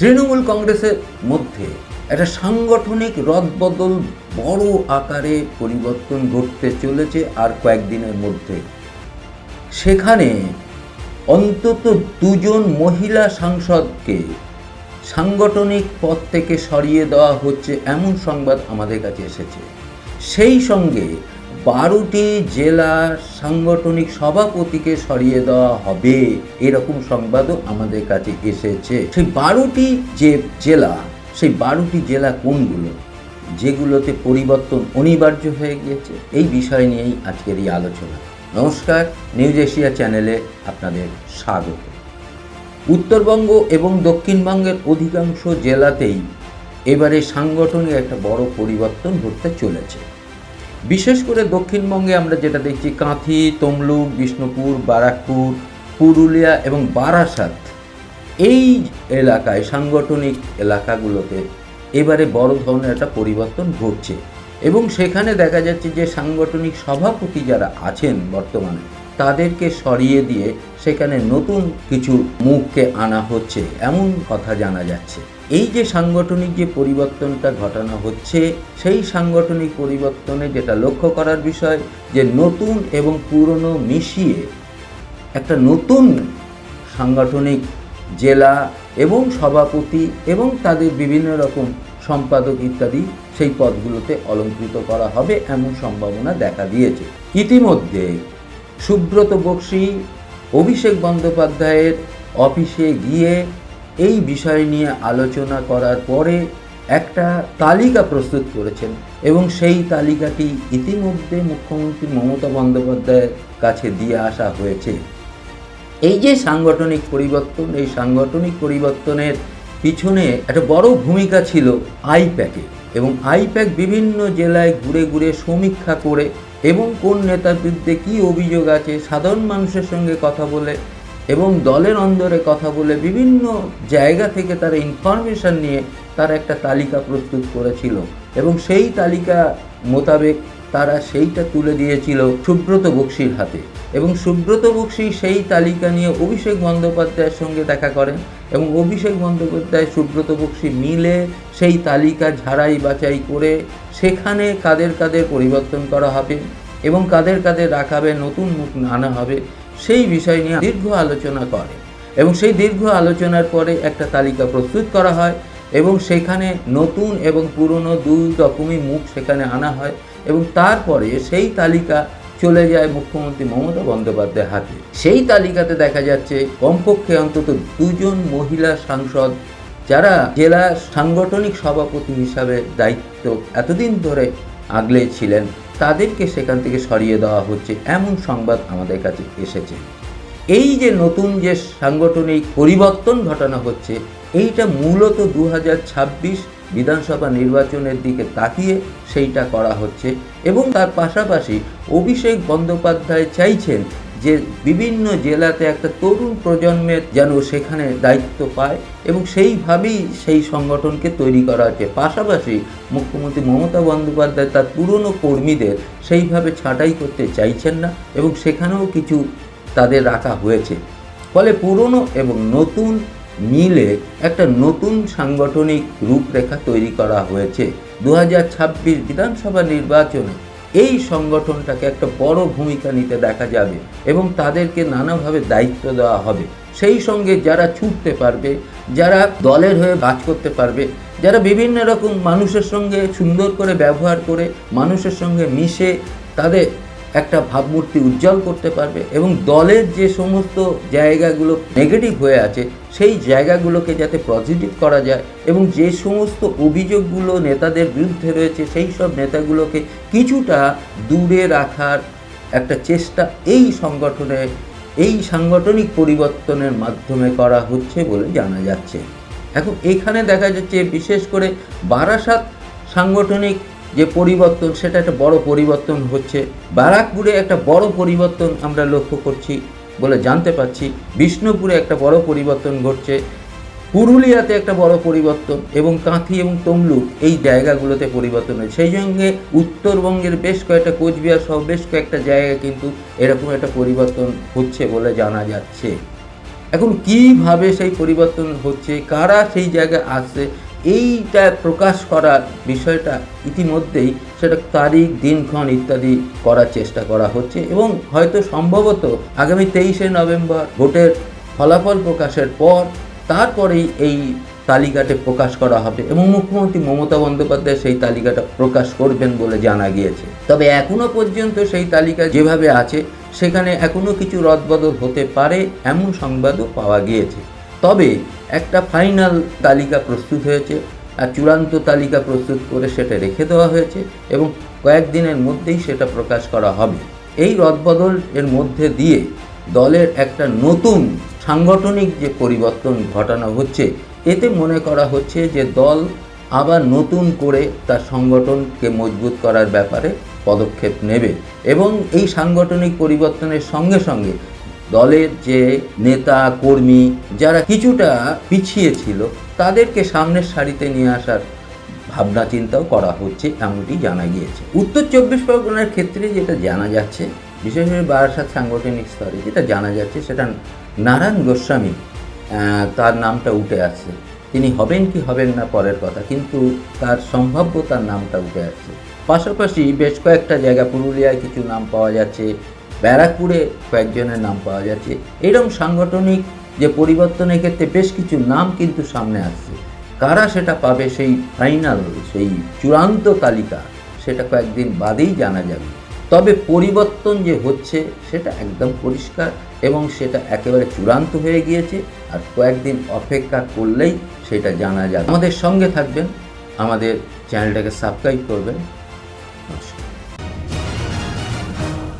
তৃণমূল কংগ্রেসের মধ্যে একটা সাংগঠনিক রদবদল বড় আকারে পরিবর্তন ঘটতে চলেছে আর কয়েকদিনের মধ্যে। সেখানে অন্তত দুজন মহিলা সাংসদকে সাংগঠনিক পদ থেকে সরিয়ে দেওয়া হচ্ছে, এমন সংবাদ আমাদের কাছে এসেছে। সেই সঙ্গে বারোটি জেলা সাংগঠনিক সভাপতিকে সরিয়ে দেওয়া হবে। এরকম সংবাদও আমাদের কাছে এসেছে। সেই বারোটি যে জেলা, সেই বারোটি জেলা কোনগুলো? যেগুলোতে পরিবর্তন অনিবার্য হয়ে গিয়েছে? এই বিষয় নিয়েই আজকের এই আলোচনা। নমস্কার, নিউজ এশিয়া চ্যানেলে আপনাদের স্বাগত। উত্তরবঙ্গ এবং দক্ষিণবঙ্গের অধিকাংশ জেলাতেই এবারে সাংগঠনিক একটা বড় পরিবর্তন ঘটতে চলেছে। বিশেষ করে দক্ষিণবঙ্গে আমরা যেটা দেখছি, কাঁথি, তমলুক, বিষ্ণুপুর, বারাকপুর, পুরুলিয়া এবং বারাসাত, এই এলাকায়, সাংগঠনিক এলাকাগুলোতে এবারে বড় ধরনের একটা পরিবর্তন ঘটছে। এবং সেখানে দেখা যাচ্ছে যে, সাংগঠনিক সভাপতি যারা আছেন বর্তমানে, তাদেরকে সরিয়ে দিয়ে সেখানে নতুন কিছু মুখকে আনা হচ্ছে, এমন কথা জানা যাচ্ছে। এই যে সাংগঠনিক যে পরিবর্তনটা ঘটানো হচ্ছে, সেই সাংগঠনিক পরিবর্তনে যেটা লক্ষ্য করার বিষয়, যে নতুন এবং পুরনো মিশিয়ে একটা নতুন সাংগঠনিক জেলা এবং সভাপতি এবং তাদের বিভিন্ন রকম সম্পাদক ইত্যাদি সেই পদগুলোতে অলঙ্কৃত করা হবে এমন সম্ভাবনা দেখা দিয়েছে। ইতিমধ্যে সুব্রত বক্সি, অভিষেক বন্দ্যোপাধ্যায়ের অফিসে গিয়ে এই বিষয় নিয়ে আলোচনা করার পরে একটা তালিকা প্রস্তুত করেছেন এবং সেই তালিকাটি ইতিমধ্যে মুখ্যমন্ত্রী মমতা বন্দ্যোপাধ্যায়ের কাছে দিয়ে আসা হয়েছে। এই যে সাংগঠনিক পরিবর্তন, এই সাংগঠনিক পরিবর্তনের পিছনে একটা বড় ভূমিকা ছিল আইপ্যাকের এবং আইপ্যাক বিভিন্ন জেলায় ঘুরে ঘুরে সমীক্ষা করে এবং কোন নেতার বিরুদ্ধে কী অভিযোগ আছে, সাধারণ মানুষের সঙ্গে কথা বলে এবং দলের অন্দরে কথা বলে বিভিন্ন জায়গা থেকে তারা ইনফরমেশন নিয়ে তারা একটা তালিকা প্রস্তুত করেছিল। এবং সেই তালিকা মোতাবেক তারা সেইটা তুলে দিয়েছিল সুব্রত বক্সির হাতে। এবং সুব্রত বক্সি সেই তালিকা নিয়ে অভিষেক বন্দ্যোপাধ্যায়ের সঙ্গে দেখা করেন এবং অভিষেক বন্দ্যোপাধ্যায়, সুব্রত বক্সি মিলে সেই তালিকা ঝাড়াই বাছাই করে সেখানে কাদের কাদের পরিবর্তন করা হবে এবং কাদের কাদের রাখাবে, নতুন মুখ আনা হবে সেই বিষয় নিয়ে দীর্ঘ আলোচনা করে এবং সেই দীর্ঘ আলোচনার পরে একটা তালিকা প্রস্তুত করা হয় এবং সেখানে নতুন এবং পুরনো দুই রকমই মুখ সেখানে আনা হয় এবং তারপরে সেই তালিকা চলে যায় মুখ্যমন্ত্রী মমতা বন্দ্যোপাধ্যায়ের হাতে। সেই তালিকাতে দেখা যাচ্ছে কমপক্ষে অন্তত দুজন মহিলা সাংসদ যারা জেলা সাংগঠনিক সভাপতি হিসাবে দায়িত্ব এতদিন ধরে আগলে ছিলেন। তাদেরকে সেখান থেকে সরিয়ে দেওয়া হচ্ছে, এমন সংবাদ আমাদের কাছে এসেছে। এই যে নতুন যে সাংগঠনিক পরিবর্তন ঘটানো হচ্ছে, এইটা মূলত দু হাজার ছাব্বিশ বিধানসভা নির্বাচনের দিকে তাকিয়ে সেইটা করা হচ্ছে এবং তার পাশাপাশি অভিষেক বন্দ্যোপাধ্যায় চাইছেন যে বিভিন্ন জেলাতে একটা তরুণ প্রজন্মের যেন সেখানে দায়িত্ব পায় এবং সেইভাবেই সেই সংগঠনকে তৈরি করা হচ্ছে। পাশাপাশি মুখ্যমন্ত্রী মমতা বন্দ্যোপাধ্যায় তার পুরনো কর্মীদের সেইভাবে ছাঁটাই করতে চাইছেন না এবং সেখানেও কিছু তাদের রাখা হয়েছে। ফলে পুরনো এবং নতুন মিলে একটা নতুন সাংগঠনিক রূপরেখা তৈরি করা হয়েছে। দু হাজার ছাব্বিশ বিধানসভা নির্বাচনে এই সংগঠনটাকে একটা বড় ভূমিকা নিতে দেখা যাবে এবং তাদেরকে নানাভাবে দায়িত্ব দেওয়া হবে। সেই সঙ্গে যারা ছুটতে পারবে, যারা দলের হয়ে কাজ করতে পারবে, যারা বিভিন্ন রকম মানুষের সঙ্গে সুন্দর করে ব্যবহার করে, মানুষের সঙ্গে মিশে তাদের একটা ভাবমূর্তি উজ্জ্বল করতে পারবে এবং দলের যে সমস্ত জায়গাগুলো নেগেটিভ হয়ে আছে, সেই জায়গাগুলোকে যাতে পজিটিভ করা যায় এবং যে সমস্ত অভিযোগগুলো নেতাদের বিরুদ্ধে রয়েছে, সেই সব নেতাগুলোকে কিছুটা দূরে রাখার একটা চেষ্টা এই সংগঠনে, এই সাংগঠনিক পরিবর্তনের মাধ্যমে করা হচ্ছে বলে জানা যাচ্ছে। এখন এখানে দেখা যাচ্ছে, বিশেষ করে বারাসাত সাংগঠনিক যে পরিবর্তন, সেটা একটা বড় পরিবর্তন হচ্ছে। বারাকপুরে একটা বড় পরিবর্তন আমরা লক্ষ্য করছি বলে জানতে পারছি। বিষ্ণুপুরে একটা বড় পরিবর্তন ঘটছে। পুরুলিয়াতে একটা বড় পরিবর্তন এবং কাঁথি এবং তমলুক এই জায়গাগুলোতে পরিবর্তন হয়েছে। সেই সঙ্গে উত্তরবঙ্গের বেশ কয়েকটা, কোচবিহার সহ বেশ কয়েকটা জায়গায় কিন্তু এরকম একটা পরিবর্তন হচ্ছে বলে জানা যাচ্ছে। এখন কীভাবে সেই পরিবর্তন হচ্ছে? কারা সেই জায়গায় আসছে? এইটা প্রকাশ করার বিষয়টা ইতিমধ্যেই সেটা তারিখ, দিনক্ষণ ইত্যাদি করার চেষ্টা করা হচ্ছে এবং হয়তো সম্ভবত আগামী তেইশে নভেম্বর ভোটের ফলাফল প্রকাশের পর তারপরেই এই তালিকাটি প্রকাশ করা হবে এবং মুখ্যমন্ত্রী মমতা বন্দ্যোপাধ্যায় সেই তালিকাটা প্রকাশ করবেন বলে জানা গিয়েছে। তবে এখনও পর্যন্ত সেই তালিকা যেভাবে আছে, সেখানে এখনও কিছু রদবদল হতে পারে এমন সংবাদও পাওয়া গিয়েছে। তবে একটা ফাইনাল তালিকা প্রস্তুত হয়েছে আর চূড়ান্ত তালিকা প্রস্তুত করে সেটা রেখে দেওয়া হয়েছে এবং কয়েকদিনের মধ্যেই সেটা প্রকাশ করা হবে। এই রদবদল এর মধ্যে দিয়ে দলের একটা নতুন সাংগঠনিক যে পরিবর্তন ঘটানো হচ্ছে, এতে মনে করা হচ্ছে যে দল আবার নতুন করে তার সংগঠনকে মজবুত করার ব্যাপারে পদক্ষেপ নেবে এবং এই সাংগঠনিক পরিবর্তনের সঙ্গে সঙ্গে দলের যে নেতা, কর্মী যারা কিছুটা পিছিয়ে ছিল, তাদেরকে সামনের সারিতে নিয়ে আসার ভাবনা, চিন্তাও করা হচ্ছে এমনটি জানা গিয়েছে। উত্তর চব্বিশ পরগনার ক্ষেত্রে যেটা জানা যাচ্ছে, বিশেষ করে বারাসাত সাংগঠনিক স্তরে যেটা জানা যাচ্ছে, সেটা নারায়ণ গোস্বামী তার নামটা উঠে আসছে। তিনি হবেন কি হবেন না পরের কথা, কিন্তু তার সম্ভাব্য তার নামটা উঠে আসছে। পাশাপাশি বেশ কয়েকটা জায়গা, পুরুলিয়ায় কিছু নাম পাওয়া যাচ্ছে ব্যারাকপুরে কয়েকজনের নাম পাওয়া যাচ্ছে। এরকম সাংগঠনিক যে পরিবর্তনের ক্ষেত্রে বেশ কিছু নাম কিন্তু সামনে আসছে। কারা সেটা পাবে সেই ফাইনাল, সেই চূড়ান্ত তালিকা, সেটা কয়েকদিন বাদেই জানা যাবে। তবে পরিবর্তন যে হচ্ছে, সেটা একদম পরিষ্কার এবং সেটা একেবারে চূড়ান্ত হয়ে গিয়েছে আর কয়েকদিন অপেক্ষা করলেই সেটা জানা যাবে। আমাদের সঙ্গে থাকবেন, আমাদের চ্যানেলটাকে সাবস্ক্রাইব করবেন। নমস্কার।